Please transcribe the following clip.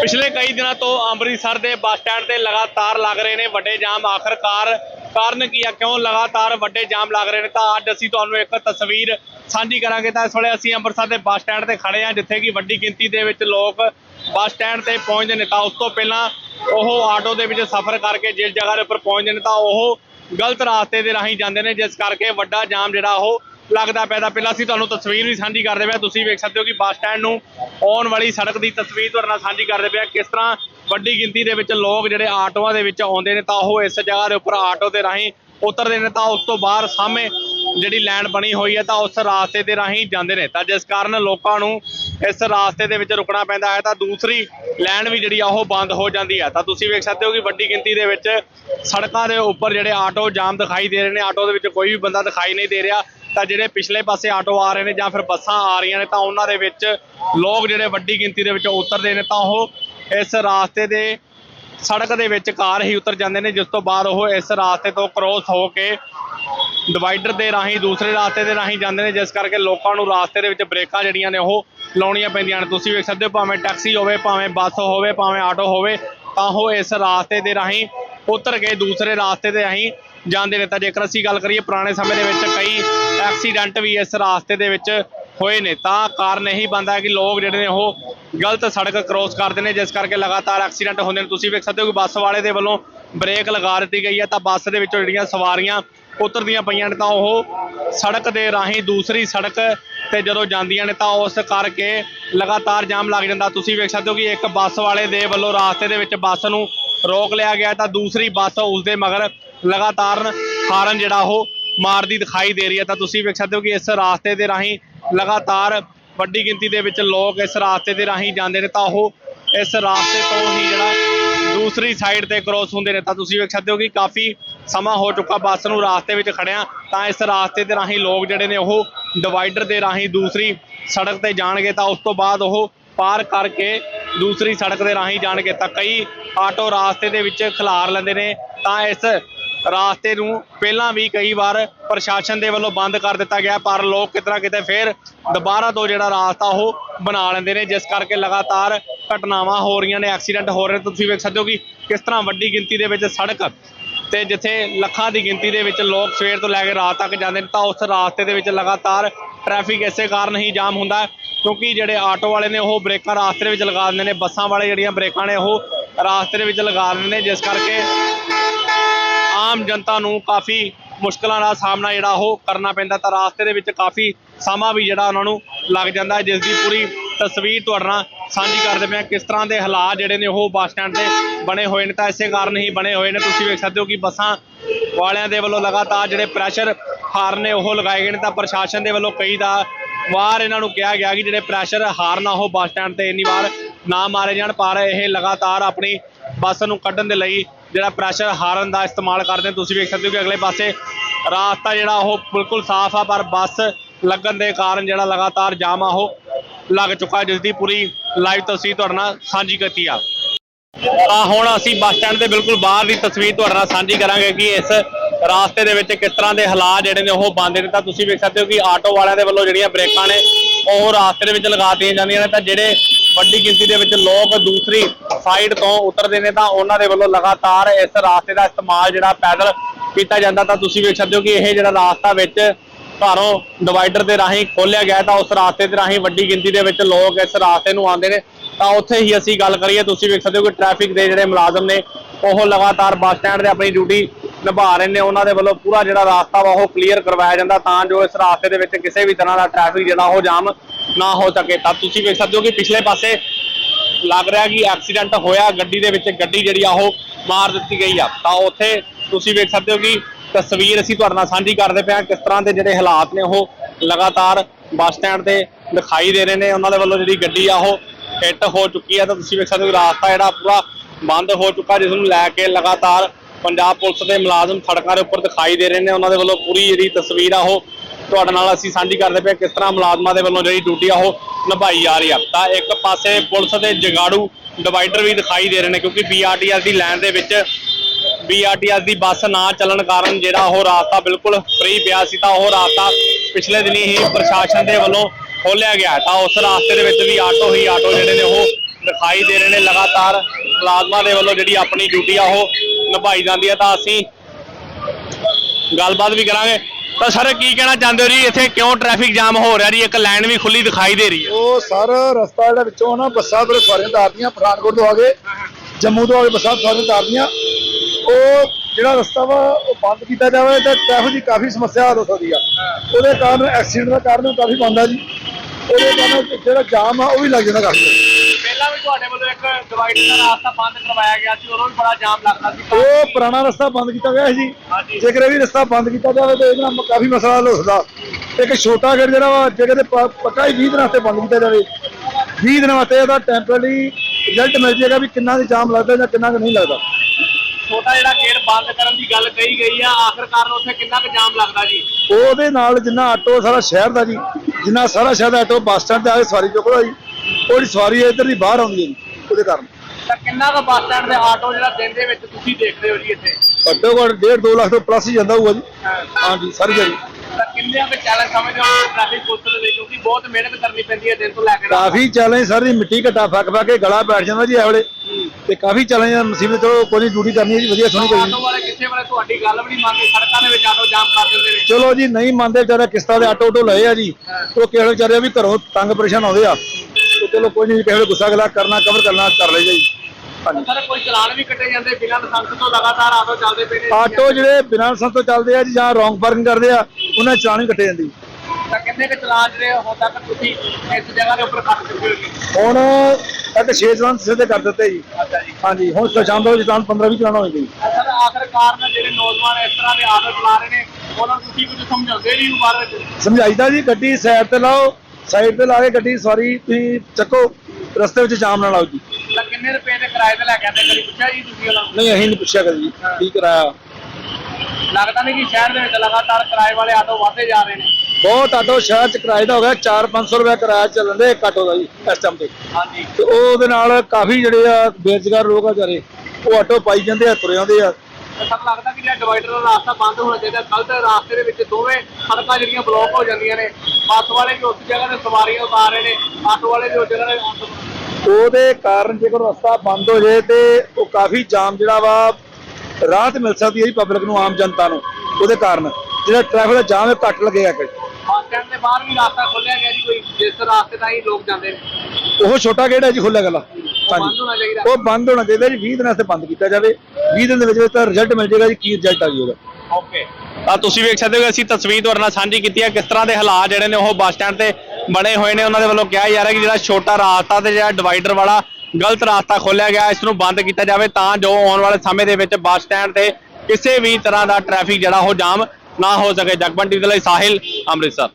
ਪਿਛਲੇ ਕਈ ਦਿਨਾਂ ਤੋਂ ਅੰਮ੍ਰਿਤਸਰ ਦੇ ਬੱਸ ਸਟੈਂਡ ਤੇ ਲਗਾਤਾਰ ਲੱਗ ਰਹੇ ਨੇ ਵੱਡੇ ਜਾਮ। ਆਖਰਕਾਰ ਕਾਰਨ ਕੀ ਆ? ਕਿਉਂ ਲਗਾਤਾਰ ਵੱਡੇ ਜਾਮ ਲੱਗ ਰਹੇ ਨੇ? ਤਾਂ ਅੱਜ ਅਸੀਂ ਤੁਹਾਨੂੰ ਇੱਕ ਤਸਵੀਰ ਸਾਂਝੀ ਕਰਾਂਗੇ। ਤਾਂ ਇਸ ਵੇਲੇ ਅਸੀਂ ਅੰਮ੍ਰਿਤਸਰ ਦੇ ਬੱਸ ਸਟੈਂਡ ਤੇ ਖੜੇ ਹਾਂ, ਜਿੱਥੇ ਕਿ ਵੱਡੀ ਗਿਣਤੀ ਦੇ ਵਿੱਚ ਲੋਕ ਬੱਸ ਸਟੈਂਡ ਤੇ ਪਹੁੰਚਦੇ ਨੇ। ਤਾਂ ਉਸ ਤੋਂ ਪਹਿਲਾਂ ਉਹ ਆਟੋ ਦੇ ਵਿੱਚ ਸਫ਼ਰ ਕਰਕੇ ਜਿਸ ਜਗ੍ਹਾ ਦੇ ਉੱਪਰ ਪਹੁੰਚਦੇ ਨੇ, ਤਾਂ ਉਹ ਗਲਤ ਰਾਸਤੇ ਦੇ ਰਾਹੀਂ ਜਾਂਦੇ ਨੇ, ਜਿਸ ਕਰਕੇ ਵੱਡਾ ਜਾਮ ਜਿਹੜਾ ਉਹ ਲੱਗਦਾ ਪਿਆ ਪਹਿਲਾਂ ਅਸੀਂ ਤੁਹਾਨੂੰ ਤਸਵੀਰ ਵੀ ਸਾਂਝੀ ਕਰਦੇ ਪਿਆ ਤੁਸੀਂ ਵੇਖ ਸਕਦੇ ਹੋ ਕਿ ਬੱਸ ਸਟੈਂਡ ਨੂੰ ਆਉਣ ਵਾਲੀ ਸੜਕ ਦੀ ਤਸਵੀਰ ਤੁਹਾਡੇ ਨਾਲ ਸਾਂਝੀ ਕਰਦੇ ਪਿਆ ਕਿਸ ਤਰ੍ਹਾਂ ਵੱਡੀ ਗਿਣਤੀ ਦੇ ਵਿੱਚ ਲੋਕ ਜਿਹੜੇ ਆਟੋਆਂ ਦੇ ਵਿੱਚ ਆਉਂਦੇ ਨੇ, ਤਾਂ ਉਹ ਇਸ ਜਗ੍ਹਾ ਦੇ ਉੱਪਰ ਆਟੋ ਦੇ ਰਾਹੀਂ ਉਤਰਦੇ ਨੇ, ਤਾਂ ਉਸ ਤੋਂ ਬਾਹਰ ਸਾਹਮਣੇ ਜਿਹੜੀ ਲਾਈਨ ਬਣੀ ਹੋਈ ਹੈ, ਤਾਂ ਉਸ ਰਾਸਤੇ ਦੇ ਰਾਹੀਂ ਜਾਂਦੇ ਨੇ। ਤਾਂ ਜਿਸ ਕਾਰਨ ਲੋਕਾਂ ਨੂੰ ਇਸ ਰਾਸਤੇ ਦੇ ਵਿੱਚ ਰੁਕਣਾ ਪੈਂਦਾ ਹੈ, ਤਾਂ ਦੂਸਰੀ ਲਾਈਨ ਵੀ ਜਿਹੜੀ ਆ, ਉਹ ਬੰਦ ਹੋ ਜਾਂਦੀ ਹੈ। ਤਾਂ ਤੁਸੀਂ ਵੇਖ ਸਕਦੇ ਹੋ ਕਿ ਵੱਡੀ ਗਿਣਤੀ ਦੇ ਵਿੱਚ ਸੜਕਾਂ ਦੇ ਉੱਪਰ ਜਿਹੜੇ ਆਟੋ ਜਾਮ ਦਿਖਾਈ ਦੇ ਰਹੇ ਨੇ। ਆਟੋ ਦੇ ਵਿੱਚ ਕੋਈ ਵੀ ਬੰਦਾ ਦਿਖਾਈ ਨਹੀਂ ਦੇ ਰਿਹਾ। ਤਾਂ ਜਿਹੜੇ ਪਿਛਲੇ ਪਾਸੇ ਆਟੋ ਆ ਰਹੇ ਨੇ ਜਾਂ ਫਿਰ ਬੱਸਾਂ ਆ ਰਹੀਆਂ ਨੇ ਤਾਂ ਉਹਨਾਂ ਦੇ ਵਿੱਚ ਲੋਕ ਜਿਹੜੇ ਵੱਡੀ ਗਿਣਤੀ ਦੇ ਵਿੱਚ ਉਤਰਦੇ ਨੇ ਤਾਂ ਉਹ ਇਸ ਰਾਸਤੇ ਦੇ ਸੜਕ ਦੇ ਵਿੱਚ ਕਾਰ ਹੀ ਉਤਰ ਜਾਂਦੇ ਨੇ, ਜਿਸ ਤੋਂ ਬਾਅਦ ਉਹ ਇਸ ਰਾਸਤੇ ਤੋਂ ਕ੍ਰੋਸ ਹੋ ਕੇ ਡਿਵਾਈਡਰ ਦੇ ਰਾਹੀਂ, ਦੂਸਰੇ ਰਾਸਤੇ ਦੇ ਰਾਹੀਂ ਜਾਂਦੇ ਨੇ, ਜਿਸ ਕਰਕੇ ਲੋਕਾਂ ਨੂੰ ਰਾਸਤੇ ਦੇ ਵਿੱਚ ਬ੍ਰੇਕਾਂ ਜਿਹੜੀਆਂ ਨੇ ਉਹ ਲਾਉਣੀਆਂ ਪੈਂਦੀਆਂ ਨੇ। ਤੁਸੀਂ ਵੇਖ ਸਕਦੇ ਹੋ, ਭਾਵੇਂ ਟੈਕਸੀ ਹੋਵੇ, ਭਾਵੇਂ ਬੱਸ ਹੋਵੇ, ਭਾਵੇਂ ਆਟੋ ਹੋਵੇ, ਤਾਂ ਉਹ ਇਸ ਰਾਸਤੇ ਦੇ ਰਾਹੀਂ ਉਤਰ ਕੇ ਦੂਸਰੇ ਰਾਸਤੇ ਦੇ ਰਾਹੀਂ ਜਾਂਦੇ ਨੇ ਤਾਂ ਜੇਕਰ ਅਸੀਂ ਗੱਲ ਕਰੀਏ ਪੁਰਾਣੇ ਸਮੇਂ ਦੇ ਵਿੱਚ ਕਈ ਐਕਸੀਡੈਂਟ ਵੀ ਇਸ ਰਾਸਤੇ ਦੇ ਵਿੱਚ ਹੋਏ ਨੇ, ਤਾਂ ਕਾਰਨ ਇਹੀ ਬਣਦਾ ਕਿ ਲੋਕ ਜਿਹੜੇ ਨੇ ਉਹ ਗਲਤ ਸੜਕ ਕ੍ਰੋਸ ਕਰਦੇ ਨੇ, ਜਿਸ ਕਰਕੇ ਲਗਾਤਾਰ ਐਕਸੀਡੈਂਟ ਹੁੰਦੇ ਨੇ। ਤੁਸੀਂ ਵੇਖ ਸਕਦੇ ਹੋ ਕਿ ਬੱਸ ਵਾਲੇ ਦੇ ਵੱਲੋਂ ਬ੍ਰੇਕ ਲਗਾ ਦਿੱਤੀ ਗਈ ਹੈ, ਤਾਂ ਬੱਸ ਦੇ ਵਿੱਚੋਂ ਜਿਹੜੀਆਂ ਸਵਾਰੀਆਂ ਉਤਰਦੀਆਂ ਪਈਆਂ ਨੇ, ਤਾਂ ਉਹ ਸੜਕ ਦੇ ਰਾਹੀਂ ਦੂਸਰੀ ਸੜਕ ਤੇ ਜਦੋਂ ਜਾਂਦੀਆਂ ਨੇ, ਤਾਂ ਉਸ ਕਰਕੇ ਲਗਾਤਾਰ ਜਾਮ ਲੱਗ ਜਾਂਦਾ। ਤੁਸੀਂ ਵੇਖ ਸਕਦੇ ਹੋ ਕਿ ਇੱਕ ਬੱਸ ਵਾਲੇ ਦੇ ਵੱਲੋਂ ਰਾਸਤੇ ਦੇ ਵਿੱਚ ਬੱਸ ਨੂੰ ਰੋਕ ਲਿਆ ਗਿਆ ਤਾਂ ਦੂਸਰੀ ਬੱਸ ਉਸ ਦੇ ਮਗਰ ਲਗਾਤਾਰ ਹਾਰਨ ਜਿਹੜਾ ਉਹ ਮਾਰਦੀ ਦਿਖਾਈ ਦੇ ਰਹੀ ਹੈ। ਤਾਂ ਤੁਸੀਂ ਵੇਖ ਸਕਦੇ ਹੋ ਕਿ ਇਸ ਰਾਸਤੇ ਦੇ ਰਾਹੀਂ ਲਗਾਤਾਰ ਵੱਡੀ ਗਿਣਤੀ ਦੇ ਵਿੱਚ ਲੋਕ ਇਸ ਰਾਸਤੇ ਦੇ ਰਾਹੀਂ ਜਾਂਦੇ ਨੇ। ਤਾਂ ਉਹ ਇਸ ਰਾਸਤੇ ਤੋਂ ਹੀ ਜਿਹੜਾ ਦੂਸਰੀ ਸਾਈਡ ਤੇ ਕ੍ਰੋਸ ਹੁੰਦੇ ਨੇ। ਤਾਂ ਤੁਸੀਂ ਵੇਖ ਸਕਦੇ ਹੋ ਕਿ ਕਾਫੀ ਸਮਾਂ ਹੋ ਚੁੱਕਾ। ਬੱਸ ਨੂੰ ਰਾਸਤੇ ਵਿੱਚ ਖੜਿਆ ਤਾਂ ਇਸ ਰਾਸਤੇ ਦੇ ਰਾਹੀਂ ਲੋਕ ਜਿਹੜੇ ਨੇ ਉਹ ਡਿਵਾਈਡਰ ਦੇ ਰਾਹੀਂ ਦੂਸਰੀ ਸੜਕ ਤੇ ਜਾਣਗੇ। ਤਾਂ ਉਸ ਤੋਂ ਬਾਅਦ ਉਹ ਪਾਰ ਕਰਕੇ ਦੂਸਰੀ ਸੜਕ ਦੇ ਰਾਹੀਂ ਜਾਣਗੇ। ਤਾਂ ਕਈ ਆਟੋ ਰਾਸਤੇ ਦੇ ਵਿੱਚ ਖਿਲਾਰ ਲੈਂਦੇ ਨੇ। ਤਾਂ ਇਸ ਰਾਸਤੇ ਨੂੰ ਪਹਿਲਾਂ ਵੀ ਕਈ ਵਾਰ ਪ੍ਰਸ਼ਾਸਨ ਦੇ ਵੱਲੋਂ ਬੰਦ ਕਰ ਦਿੱਤਾ ਗਿਆ, ਪਰ ਲੋਕ ਕਿਤਨਾ ਕਿਤੇ ਫੇਰ ਦੁਬਾਰਾ ਤੋਂ ਜਿਹੜਾ ਰਾਸਤਾ ਉਹ ਬਣਾ ਲੈਂਦੇ ਨੇ, ਜਿਸ ਕਰਕੇ ਲਗਾਤਾਰ ਘਟਨਾਵਾਂ ਹੋ ਰਹੀਆਂ ਨੇ, ਐਕਸੀਡੈਂਟ ਹੋ ਰਹੇ ਨੇ। ਤੁਸੀਂ ਵੇਖ ਸਕਦੇ ਹੋ ਕਿ ਕਿਸ ਤਰ੍ਹਾਂ ਵੱਡੀ ਗਿਣਤੀ ਦੇ ਵਿੱਚ ਸੜਕ ਤੇ ਜਿੱਥੇ ਲੱਖਾਂ ਦੀ ਗਿਣਤੀ ਦੇ ਵਿੱਚ ਲੋਕ ਸਵੇਰ ਤੋਂ ਲੈ ਕੇ ਰਾਤ ਤੱਕ ਜਾਂਦੇ ਨੇ, ਤਾਂ ਉਸ ਰਾਸਤੇ ਦੇ ਵਿੱਚ ਲਗਾਤਾਰ ਟ੍ਰੈਫਿਕ ਇਸੇ ਕਾਰਨ ਹੀ ਜਾਮ ਹੁੰਦਾ ਕਿਉਂਕਿ ਜਿਹੜੇ ਆਟੋ ਵਾਲੇ ਨੇ, ਉਹ ਬ੍ਰੇਕਾਂ ਰਾਸਤੇ ਦੇ ਵਿੱਚ ਲਗਾ ਦਿੰਦੇ ਨੇ, ਬੱਸਾਂ ਵਾਲੇ ਜਿਹੜੀਆਂ ਬ੍ਰੇਕਾਂ ਨੇ, ਉਹ ਰਾਸਤੇ ਦੇ ਵਿੱਚ ਲਗਾ ਦਿੰਦੇ ਨੇ, ਜਿਸ ਕਰਕੇ ਆਮ ਜਨਤਾ ਨੂੰ ਕਾਫੀ ਮੁਸ਼ਕਲਾਂ ਦਾ ਸਾਹਮਣਾ ਜਿਹੜਾ ਉਹ ਕਰਨਾ ਪੈਂਦਾ ਤਾਂ ਰਾਸਤੇ ਦੇ ਵਿੱਚ ਕਾਫੀ ਸਮਾਂ ਵੀ ਜਿਹੜਾ ਉਹਨਾਂ ਨੂੰ ਲੱਗ ਜਾਂਦਾ ਜਿਸ ਦੀ ਪੂਰੀ ਤਸਵੀਰ ਤੁਹਾਡੇ ਨਾਲ ਸਾਂਝੀ ਕਰਦੇ ਪਏ ਹਾਂ। ਕਿਸ ਤਰ੍ਹਾਂ ਦੇ ਹਾਲਾਤ ਜਿਹੜੇ ਨੇ ਉਹ ਬੱਸ ਸਟੈਂਡ ਤੇ ਬਣੇ ਹੋਏ ਨੇ ਤਾਂ ਇਸੇ ਕਾਰਨ ਹੀ ਬਣੇ ਹੋਏ ਨੇ। ਤੁਸੀਂ ਵੇਖ ਸਕਦੇ ਹੋ ਕਿ ਬੱਸਾਂ ਵਾਲਿਆਂ ਦੇ ਵੱਲੋਂ ਲਗਾਤਾਰ ਜਿਹੜੇ ਪ੍ਰੈਸ਼ਰ ਹਾਰਨ ਨੇ, ਉਹ ਲਗਾਏ ਗਏ ਨੇ ਤਾਂ ਪ੍ਰਸ਼ਾਸਨ ਦੇ ਵੱਲੋਂ ਕਈ ਦਾ ਵਾਰ ਇਹਨਾਂ ਨੂੰ ਕਿਹਾ ਗਿਆ ਕਿ ਜਿਹੜੇ ਪ੍ਰੈਸ਼ਰ ਹਾਰਨ ਆ, ਉਹ ਬੱਸ ਸਟੈਂਡ ਤੇ ਇੰਨੀ ਵਾਰ ਨਾ ਮਾਰੇ ਜਾਣ, ਪਰ ਇਹ ਲਗਾਤਾਰ ਆਪਣੀ ਬੱਸ ਨੂੰ ਕੱਢਣ ਦੇ ਲਈ ਜਿਹੜਾ ਪ੍ਰੈਸ਼ਰ ਹਾਰਨ ਦਾ ਇਸਤੇਮਾਲ ਕਰਦੇ ਤੁਸੀਂ ਵੇਖ ਸਕਦੇ ਹੋ ਕਿ ਅਗਲੇ ਪਾਸੇ ਰਾਸਤਾ ਜਿਹੜਾ ਉਹ ਬਿਲਕੁਲ ਸਾਫ਼ ਆ, ਪਰ ਬੱਸ ਲੱਗਣ ਦੇ ਕਾਰਨ ਜਿਹੜਾ ਲਗਾਤਾਰ ਜਾਮ ਆ, ਉਹ ਲੱਗ ਚੁੱਕਾ ਜਿਸ ਦੀ ਪੂਰੀ ਲਾਈਵ ਤਸਵੀਰ ਤੁਹਾਡੇ ਨਾਲ ਸਾਂਝੀ ਕੀਤੀ ਆ। ਤਾਂ ਹੁਣ ਅਸੀਂ ਬੱਸ ਸਟੈਂਡ ਦੇ ਬਿਲਕੁਲ ਬਾਹਰ ਦੀ ਤਸਵੀਰ ਤੁਹਾਡੇ ਨਾਲ ਸਾਂਝੀ ਕਰਾਂਗੇ ਕਿ ਇਸ ਰਾਸਤੇ ਦੇ ਵਿੱਚ ਕਿਸ ਤਰ੍ਹਾਂ ਦੇ ਹਾਲਾਤ ਜਿਹੜੇ ਨੇ ਉਹ ਬੰਦ ਨੇ। ਤਾਂ ਤੁਸੀਂ ਵੇਖ ਸਕਦੇ ਹੋ ਕਿ ਆਟੋ ਵਾਲਿਆਂ ਦੇ ਵੱਲੋਂ ਜਿਹੜੀਆਂ ਬ੍ਰੇਕਾਂ ਨੇ, ਉਹ ਰਾਸਤੇ ਦੇ ਵਿੱਚ ਲਗਾ ਦਿੱਤੀਆਂ ਜਾਂਦੀਆਂ ਨੇ। ਤਾਂ ਜਿਹੜੇ ਵੱਡੀ ਗਿਣਤੀ ਦੇ ਵਿੱਚ ਲੋਕ ਦੂਸਰੀ ਸਾਈਡ ਤੋਂ ਉਤਰਦੇ ਨੇ ਤਾਂ ਉਹਨਾਂ ਦੇ ਵੱਲੋਂ ਲਗਾਤਾਰ ਇਸ ਰਾਸਤੇ ਦਾ ਇਸਤੇਮਾਲ ਜਿਹੜਾ ਪੈਦਲ ਕੀਤਾ ਜਾਂਦਾ ਤਾਂ ਤੁਸੀਂ ਵੇਖ ਸਕਦੇ ਹੋ ਕਿ ਇਹ ਜਿਹੜਾ ਰਾਸਤਾ ਵਿੱਚ ਘਰੋਂ ਡਿਵਾਈਡਰ ਦੇ ਰਾਹੀਂ ਖੋਲਿਆ ਗਿਆ ਤਾਂ ਉਸ ਰਾਸਤੇ ਦੇ ਰਾਹੀਂ ਵੱਡੀ ਗਿਣਤੀ ਦੇ ਵਿੱਚ ਲੋਕ ਇਸ ਰਾਸਤੇ ਨੂੰ ਆਉਂਦੇ ਨੇ। ਤਾਂ ਉੱਥੇ ਹੀ ਅਸੀਂ ਗੱਲ ਕਰੀਏ, ਤੁਸੀਂ ਵੇਖ ਸਕਦੇ ਹੋ ਕਿ ਟ੍ਰੈਫਿਕ ਦੇ ਜਿਹੜੇ ਮੁਲਾਜ਼ਮ ਨੇ, ਉਹ ਲਗਾਤਾਰ ਬੱਸ ਸਟੈਂਡ ਤੇ ਆਪਣੀ ਡਿਊਟੀ ਨਿਭਾ ਰਹੇ ਨੇ, ਉਹਨਾਂ ਦੇ ਵੱਲੋਂ ਪੂਰਾ ਜਿਹੜਾ ਰਾਸਤਾ ਵਾ ਉਹ ਕਲੀਅਰ ਕਰਵਾਇਆ ਜਾਂਦਾ ਤਾਂ ਜੋ ਇਸ ਰਾਸਤੇ ਦੇ ਵਿੱਚ ਕਿਸੇ ਵੀ ਤਰ੍ਹਾਂ ਦਾ ਟ੍ਰੈਫਿਕ ਜਿਹੜਾ ਉਹ ਜਾਮ ਨਾ ਹੋ ਸਕੇ। ਤਾਂ ਤੁਸੀਂ ਵੇਖ ਸਕਦੇ ਹੋ ਕਿ ਪਿਛਲੇ ਪਾਸੇ ਲੱਗ ਰਿਹਾ ਕਿ ਐਕਸੀਡੈਂਟ ਹੋਇਆ, ਗੱਡੀ ਦੇ ਵਿੱਚ ਗੱਡੀ ਜਿਹੜੀ ਆ ਉਹ ਮਾਰ ਦਿੱਤੀ ਗਈ ਆ। ਤਾਂ ਉੱਥੇ ਤੁਸੀਂ ਵੇਖ ਸਕਦੇ ਹੋ ਕਿ ਤਸਵੀਰ ਅਸੀਂ ਤੁਹਾਡੇ ਨਾਲ ਸਾਂਝੀ ਕਰਦੇ ਪਏ ਹਾਂ ਕਿਸ ਤਰ੍ਹਾਂ ਦੇ ਜਿਹੜੇ ਹਾਲਾਤ ਨੇ ਉਹ ਲਗਾਤਾਰ ਬੱਸ ਸਟੈਂਡ ਤੇ ਦਿਖਾਈ ਦੇ ਰਹੇ ਨੇ। ਉਹਨਾਂ ਦੇ ਵੱਲੋਂ ਜਿਹੜੀ ਗੱਡੀ ਆ ਉਹ ਹਿੱਟ ਹੋ ਚੁੱਕੀ ਆ। ਤਾਂ ਤੁਸੀਂ ਵੇਖ ਸਕਦੇ ਹੋ ਕਿ ਰਾਸਤਾ ਜਿਹੜਾ ਪੂਰਾ ਬੰਦ ਹੋ ਚੁੱਕਾ, ਜਿਸ ਨੂੰ ਲੈ ਕੇ ਲਗਾਤਾਰ ਪੰਜਾਬ ਪੁਲਿਸ ਦੇ ਮੁਲਾਜ਼ਮ ਸੜਕਾਂ ਦੇ ਉੱਪਰ ਦਿਖਾਈ ਦੇ ਰਹੇ ਨੇ, ਉਹਨਾਂ ਦੇ ਵੱਲੋਂ ਪੂਰੀ ਜਿਹੜੀ ਤਸਵੀਰ ਆ ਉਹ ਤੁਹਾਡੇ ਨਾਲ ਅਸੀਂ ਸਾਂਝੀ ਕਰਦੇ ਪਏ ਕਿਸ ਤਰ੍ਹਾਂ ਮੁਲਾਜ਼ਮਾਂ ਦੇ ਵੱਲੋਂ ਜਿਹੜੀ ਡਿਊਟੀ ਆ ਉਹ ਨਿਭਾਈ ਜਾ ਰਹੀ ਆ। ਤਾਂ ਇੱਕ ਪਾਸੇ ਪੁਲਿਸ ਦੇ ਜਗਾੜੂ ਡਿਵਾਈਡਰ ਵੀ ਦਿਖਾਈ ਦੇ ਰਹੇ ਨੇ, ਕਿਉਂਕਿ ਬੀਆਰਟੀਐਸ ਦੀ ਲਾਈਨ ਦੇ ਵਿੱਚ ਬੀਆਰਟੀਐਸ ਦੀ ਬੱਸ ਨਾ ਚੱਲਣ ਕਾਰਨ ਜਿਹੜਾ ਉਹ ਰਾਸਤਾ ਬਿਲਕੁਲ ਫ੍ਰੀ ਪਿਆ ਸੀ, ਤਾਂ ਉਹ ਰਾਸਤਾ ਪਿਛਲੇ ਦਿਨੀ ਹੀ ਪ੍ਰਸ਼ਾਸਨ ਦੇ ਵੱਲੋਂ ਖੋਲਿਆ ਗਿਆ। ਤਾਂ ਉਸ ਰਾਸਤੇ ਦੇ ਵਿੱਚ ਵੀ ਆਟੋ ਹੀ ਆਟੋ ਜਿਹੜੇ ਨੇ ਉਹ ਦਿਖਾਈ ਦੇ ਰਹੇ ਨੇ, ਲਗਾਤਾਰ ਮੁਲਾਜ਼ਮਾਂ ਦੇ ਵੱਲੋਂ ਜਿਹੜੀ ਆਪਣੀ ਡਿਊਟੀ ਆ ਉਹ ਨਿਭਾਈ ਜਾਂਦੀ ਹੈ ਤਾਂ ਅਸੀਂ ਗੱਲਬਾਤ ਵੀ ਕਰਾਂਗੇ। ਤਾਂ ਸਰ, ਕੀ ਕਹਿਣਾ ਚਾਹੁੰਦੇ ਹੋ ਜੀ? ਇੱਥੇ ਕਿਉਂ ਟ੍ਰੈਫਿਕ ਜਾਮ ਹੋ ਰਿਹਾ ਜੀ? ਇੱਕ ਲਾਈਨ ਵੀ ਖੁੱਲੀ ਦਿਖਾਈ ਦੇ ਰਹੀ ਹੈ। ਉਹ ਸਰ, ਰਸਤਾ ਜਿਹੜਾ ਵਿੱਚੋਂ ਨਾ ਬੱਸਾਂ ਤੋਂ ਸਵਾਰੀਆਂ ਤਾਰਦੀਆਂ ਪਠਾਨਕੋਟ ਤੋਂ ਆ ਕੇ, ਜੰਮੂ ਤੋਂ ਆ ਕੇ ਬੱਸਾਂ ਸਵਾਰੀਆਂ ਤਾਰਦੀਆਂ ਉਹ ਜਿਹੜਾ ਰਸਤਾ ਵਾ, ਉਹ ਬੰਦ ਕੀਤਾ ਜਾਵੇ, ਤਾਂ ਟ੍ਰੈਫਿਕ ਦੀ ਕਾਫੀ ਸਮੱਸਿਆ ਹੋ ਸਕਦੀ ਆ। ਉਹਦੇ ਕਾਰਨ ਐਕਸੀਡੈਂਟ ਦਾ ਕਾਰਨ ਵੀ ਕਾਫੀ ਬਣਦਾ ਜੀ। ਉਹਦੇ ਕਾਰਨ ਜਿਹੜਾ ਜਾਮ ਆ ਉਹ ਵੀ ਲੱਗ ਜਾਂਦਾ ਕਾਫੀ ਪਹਿਲਾਂ ਵੀ ਤੁਹਾਡੇ ਵੱਲੋਂ ਇੱਕ ਡਿਵਾਈਡਰ ਦਾ ਰਾਸਤਾ ਬੰਦ ਕਰਵਾਇਆ ਗਿਆ ਸੀ ਉਦੋਂ ਵੀ ਬੜਾ ਜਾਮ ਲੱਗਦਾ ਸੀ। ਉਹ ਪੁਰਾਣਾ ਰਸਤਾ ਬੰਦ ਕੀਤਾ ਗਿਆ ਸੀ। ਹਾਂਜੀ। ਜੇਕਰ ਇਹ ਵੀ ਰਸਤਾ ਬੰਦ ਕੀਤਾ ਜਾਵੇ ਤਾਂ ਇਹਦੇ ਨਾਲ ਕਾਫੀ ਮਸਲਾ ਹੱਲ ਹੋ ਸਕਦਾ। ਇੱਕ ਛੋਟਾ ਗੇੜ ਜਿਹੜਾ ਵਾ ਜਗ੍ਹਾ ਤੇ ਪ- ਪੱਕਾ ਹੀ 20 ਦਿਨਾਂ ਵਾਸਤੇ ਬੰਦ ਕੀਤਾ ਜਾਵੇ। 20 ਦਿਨਾਂ ਵਾਸਤੇ ਇਹਦਾ ਟੈਂਪਰੇਰੀ ਰਿਜ਼ਲਟ ਮਿਲ ਜਾਏਗਾ ਵੀ ਕਿੰਨਾ ਦੀ ਜਾਮ ਲੱਗਦਾ ਜਾਂ ਕਿੰਨਾ ਕੁ ਨਹੀਂ ਲੱਗਦਾ। ਛੋਟਾ ਜਿਹੜਾ ਗੇਟ ਬੰਦ ਕਰਨ ਦੀ ਗੱਲ ਕਹੀ ਗਈ ਆ ਆਖਰਕਾਰ ਉੱਥੇ ਕਿੰਨਾ ਕੁ ਜਾਮ ਲੱਗਦਾ ਜੀ? ਉਹਦੇ ਨਾਲ ਜਿੰਨਾ ਆਟੋ ਸਾਰਾ ਸ਼ਹਿਰ ਦਾ ਜੀ ਜਿੰਨਾ ਸਾਰਾ ਸ਼ਹਿਰ ਦਾ ਆਟੋ ਬੱਸ ਸਟੈਂਡ ਤੇ ਆ ਕੇ ਸਵਾਰੀ ਚੁੱਕਦਾ ਜੀ ਉਹਦੀ ਸਵਾਰੀ ਇੱਧਰ ਦੀ ਬਾਹਰ ਆਉਂਦੀ ਹੈ ਜੀ ਉਹਦੇ ਕਾਰਨ। ਤਾਂ ਕਿੰਨਾ ਕੁ ਬੱਸ ਸਟੈਂਡ ਦੇ ਆਟੋ ਜਿਹੜਾ ਦਿਨ ਦੇ ਵਿੱਚ ਤੁਸੀਂ ਦੇਖਦੇ ਹੋ ਜੀ ਇੱਥੇ? ਘੱਟੋ ਘੱਟ 1.5 2 ਲੱਖ ਤੋਂ ਪਲੱਸ ਹੀ ਜਾਂਦਾ ਹੋਊਗਾ ਜੀ। ਹਾਂਜੀ ਸਾਰੀ ਦਿਹਾੜੀ। ਤਾਂ ਕਿੰਨੇ ਕੁ ਚੈਲੰਜ ਸਮਝਦੇ ਹੋ ਟ੍ਰੈਫਿਕ ਪੁਲਿਸ ਦੇ ਕਿਉਂਕਿ ਬਹੁਤ ਮਿਹਨਤ ਕਰਨੀ ਪੈਂਦੀ ਹੈ ਦਿਨ ਤੋਂ ਲੈ ਕੇ ਰਾਤ ਕਾਫੀ ਚੈਲੰਜ ਸਾਰੀ ਮਿੱਟੀ ਘਟਾ ਫੱਕ ਫੱਕ ਕੇ ਗਲਾ ਬੈਠ ਜਾਂਦਾ ਜੀ ਇਹ ਵੇਲੇ ਤੇ ਕਾਫੀ ਚੈਲੰਜ ਮੁਸੀਬਤ ਤੋਂ ਕੋਈ ਡਿਊਟੀ ਕਰਨੀ ਹੈ ਜੀ ਵਧੀਆ ਸੋਹਣੀ ਕੋਈ ਆਟੋ ਵਾਲੇ ਕਿਸੇ ਵੇਲੇ ਤੁਹਾਡੀ ਗੱਲ ਵੀ ਨਹੀਂ ਮੰਨਦੇ ਸੜਕਾਂ ਦੇ ਵਿੱਚ ਆਟੋ ਜਾਮ ਕਰ ਦਿੰਦੇ ਨੇ। ਚਲੋ ਜੀ ਨਹੀਂ ਮੰਨਦੇ ਵਿਚਾਰੇ ਕਿਸ਼ਤਾਂ ਦੇ ਆਟੋ ਆਟੋ ਲਏ ਆ ਜੀ। ਉਹ ਕਿਹੜੇ ਵਿਚਾਰੇ ਵੀ ਘਰੋਂ ਤੰਗ ਪਰੇਸ਼ਾਨ ਆਉਂਦੇ ਆ। ਤੇ ਚਲੋ ਕੋਈ ਨਹੀਂ ਕਿਸੇ ਵੇਲੇ ਗੁੱਸਾ ਗਲਾ ਕਰਨਾ ਕਵਰ ਕਰਨਾ ਕਰ ਲਈਦਾ ਜੀ। ਹਾਂਜੀ। ਸਰ ਕੋਈ ਚਲਾਨ ਵੀ ਕੱਟੇ ਜਾਂਦੇ ਬਿਨਾਂ ਲਾਇਸੈਂਸ ਤੋਂ ਲਗਾਤਾਰ ਆਟੋ ਚੱਲਦੇ ਪਏ ਨੇ। ਆਟੋ ਜਿਹੜੇ ਬਿਨਾਂ ਲਾਇਸੈਂਸ ਤੋਂ ਚੱਲਦੇ ਆ ਜੀ ਜਾਂ ਰੋਂਗ ਪਾਰਕਿੰਗ ਕਰਦੇ ਆ ਉਹਨਾਂ ਦੀ ਚਲਾਨ ਵੀ ਕੱਟੇ ਜਾਂਦੀ। ਤਾਂ ਕਿੰਨੇ ਕੁ ਚਲਾਨ ਜਿਹੜੇ ਹੁਣ ਤੱਕ ਤੁਸੀਂ ਇਸ ਜਗ੍ਹਾ ਦੇ ਉੱਪਰ ਕੱਟ ਚੁੱਕੇ ਹੋ ਜੀ? ਹੁਣ ਤੱਕ 6 ਚਲਾਨ ਸਿੱਧੇ ਕਰ ਦਿੱਤੇ ਜੀ। ਅੱਛਾ ਜੀ। ਹਾਂਜੀ ਹੁਣ ਸ਼ਾਮ ਦਾ ਚਲਾਨ 15 20 ਚਲਾਨ ਹੋਣਗੇ ਜੀ। ਸਰ ਆਖਰਕਾਰ ਨੇ ਜਿਹੜੇ ਨੌਜਵਾਨ ਇਸ ਤਰ੍ਹਾਂ ਦੇ ਆਟੋ ਚਲਾ ਰਹੇ ਨੇ ਉਹਨਾਂ ਨੂੰ ਤੁਸੀਂ ਕੁਝ ਸਮਝਾਉਂਦੇ ਨਹੀਂ ਬਾਰੇ ਸਮਝਾਈਦਾ ਜੀ ਗੱਡੀ ਸਾਈਡ ਤੇ ਲਾਓ ਸਾਈਡ ਤੇ ਲਾ ਕੇ ਗੱਡੀ ਸਵਾਰੀ ਤੁਸੀਂ ਚੱਕੋ ਰਸਤੇ ਵਿੱਚ ਜਾਮ ਨਾ ਲਾਓ ਜੀ। ਤਾਂ ਕਿੰਨੇ ਰੁਪਏ ਦੇ ਕਿਰਾਏ ਤੇ ਲੈ ਕੇ ਆਉਂਦੇ? ਕਦੀ ਪੁੱਛਿਆ ਜੀ ਤੁਸੀਂ ਉਹਨਾਂ ਨੂੰ? ਨਹੀਂ ਅਸੀਂ ਨਹੀਂ ਪੁੱਛਿਆ ਕਦੇ ਜੀ ਕੀ ਕਰਾਇਆ। ਲੱਗਦਾ ਨਹੀਂ ਕਿ ਸ਼ਹਿਰ ਦੇ ਵਿੱਚ ਲਗਾਤਾਰ ਕਿਰਾਏ ਵਾਲੇ ਆਟੋ ਵਧਦੇ ਜਾ ਰਹੇ ਨੇ। ਬਹੁਤ ਆਟੋ ਸ਼ਹਿਰ ਚ ਕਿਰਾਏ ਦਾ ਹੋ ਗਿਆ 4-500 ਰੁਪਏ ਕਿਰਾਇਆ ਚੱਲਣ ਦੇ ਇੱਕ ਆਟੋ ਦਾ ਜੀ ਇਸ ਟਾਈਮ ਤੇ। ਹਾਂਜੀ। ਤੇ ਉਹ ਉਹਦੇ ਨਾਲ ਕਾਫੀ ਜਿਹੜੇ ਆ ਬੇਰੁਜ਼ਗਾਰ ਲੋਕ ਆ ਵਿਚਾਰੇ ਉਹ ਆਟੋ ਪਾਈ ਜਾਂਦੇ ਆ ਤੁਰੇ ਆਉਂਦੇ ਆ। ਤਾਂ ਸਾਨੂੰ ਲੱਗਦਾ ਕਿ ਜਿਹੜਾ ਡਿਵਾਈਡਰ ਦਾ ਰਾਸਤਾ ਬੰਦ ਹੋਣਾ ਚਾਹੀਦਾ ਗਲਤ ਰਾਸਤੇ ਦੇ ਵਿੱਚ ਦੋਵੇਂ ਸੜਕਾਂ ਜਿਹੜੀਆਂ ਬਲੌਕ ਹੋ ਜਾਂਦੀਆਂ ਨੇ ਬੱਸ ਵਾਲੇ ਵੀ ਉਸ ਜਗ੍ਹਾ ਤੇ ਸਵਾਰੀਆਂ ਉਤਾਰ ਰਹੇ ਨੇ ਆਟੋ ਵਾਲੇ ਵੀ ਉਸ ਜਗ੍ਹਾ ਤੇ ਉਹਦੇ ਕਾਰਨ ਜੇਕਰ ਰਸਤਾ ਬੰਦ ਹੋ ਜਾਏ ਤੇ ਉਹ ਕਾਫੀ ਜਾਮ ਜਿਹੜਾ ਵਾ ਰਾਹਤ ਮਿਲ ਸਕਦੀ ਹੈ ਪਬਲਿਕ ਨੂੰ ਆਮ ਜਨਤਾ ਨੂੰ ਉਹਦੇ ਕਾਰਨ। ਜਿਹੜਾ ਟ੍ਰੈਫਿਕ ਦਾ ਜਾਮ ਹੈ ਘੱਟ ਲੱਗੇਗਾ ਕਿ ਬੱਸ ਸਟੈਂਡ ਦੇ ਬਾਹਰ ਵੀ ਰਾਸਤਾ ਖੋਲਿਆ ਗਿਆ ਜੀ ਕੋਈ ਜਿਸ ਰਾਸਤੇ ਤਾਂ ਹੀ ਲੋਕ ਜਾਂਦੇ ਨੇ। ਉਹ ਛੋਟਾ ਗੇੜ ਜੀ ਖੁੱਲਾ ਗੱਲਾ। ਉਹ ਬੰਦ ਹੋਣਾ ਚਾਹੀਦਾ। ਉਹ ਬੰਦ ਹੋਣਾ ਚਾਹੀਦਾ ਜੀ 20 ਦਿਨਾਂ ਵਾਸਤੇ ਬੰਦ ਕੀਤਾ ਜਾਵੇ। 20 ਦਿਨ ਦੇ ਵਿੱਚ ਵਿੱਚ ਤਾਂ ਰਿਜ਼ਲਟ ਮਿਲ ਜਾਏਗਾ ਜੀ ਕੀ ਰਿਜ਼ਲਟ ਆ ਜਾਊਗਾ ਓਕੇ ਤਾਂ ਤੁਸੀਂ ਵੇਖ ਸਕਦੇ ਹੋ ਅਸੀਂ ਤਸਵੀਰ ਤੁਹਾਡੇ ਨਾਲ ਸਾਂਝੀ ਕੀਤੀ ਹੈ ਕਿਸ ਤਰ੍ਹਾਂ ਦੇ ਹਾਲਾਤ ਜਿਹੜੇ ਨੇ ਉਹ ਬੱਸ ਸਟੈਂਡ ਤੇ ਬਣੇ ਹੋਏ ਨੇ। ਉਹਨਾਂ ਦੇ ਵੱਲੋਂ ਕਿਹਾ ਜਾ ਰਿਹਾ ਕਿ ਜਿਹੜਾ ਛੋਟਾ ਰਾਸਤਾ ਤੇ ਜਿਹੜਾ ਡਿਵਾਈਡਰ ਵਾਲਾ ਗਲਤ ਰਾਸਤਾ ਖੋਲਿਆ ਗਿਆ ਇਸ ਨੂੰ ਬੰਦ ਕੀਤਾ ਜਾਵੇ ਤਾਂ ਜੋ ਆਉਣ ਵਾਲੇ ਸਮੇਂ ਦੇ ਵਿੱਚ ਬੱਸ ਸਟੈਂਡ ਤੇ ਕਿਸੇ ਵੀ ਤਰ੍ਹਾਂ ਦਾ ਟ੍ਰੈਫਿਕ ਜਿਹੜਾ ਉਹ ਜਾਮ ਨਾ ਹੋ ਸਕੇ ਜਗਬੰਡੀ ਦੇ ਲਈ ਸਾਹਿਲ ਅੰਮ੍ਰਿਤਸਰ।